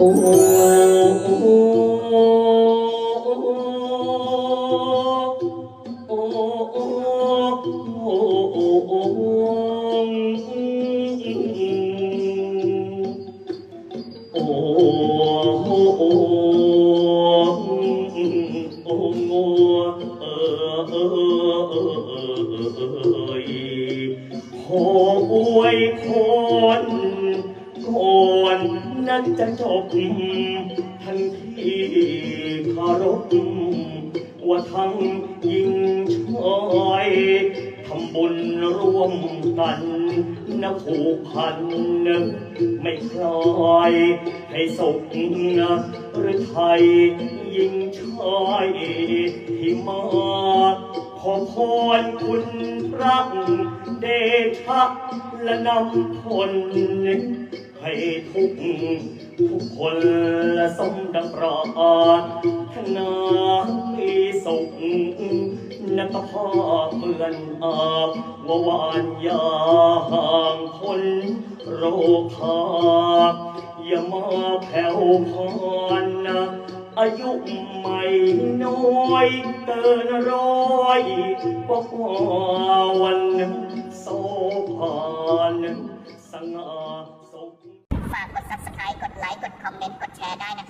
ขออวยพรก่อ นั้นจะจบทันทีคารพว่าทั้งยิงชายทำบุญร่วมกันนะผูกพัน ไม่คลายให้สุขหรือไทย ยิงชายที่มา ขอพรคุณพระเดชะและนำคนให้ทุกทุกคนและสมดังปรารถนามีสุขนักภาพเมือนอาบว่าวานยาห่างคนโรคาอย่ามาแผ่วพานนะอายุไม่น้อยเกินร้อย กว่าวันโซภานสง่าสุข ฝากกด subscribe กดไลค์ กดคอมเมนต์ กดแชร์ได้นะคะ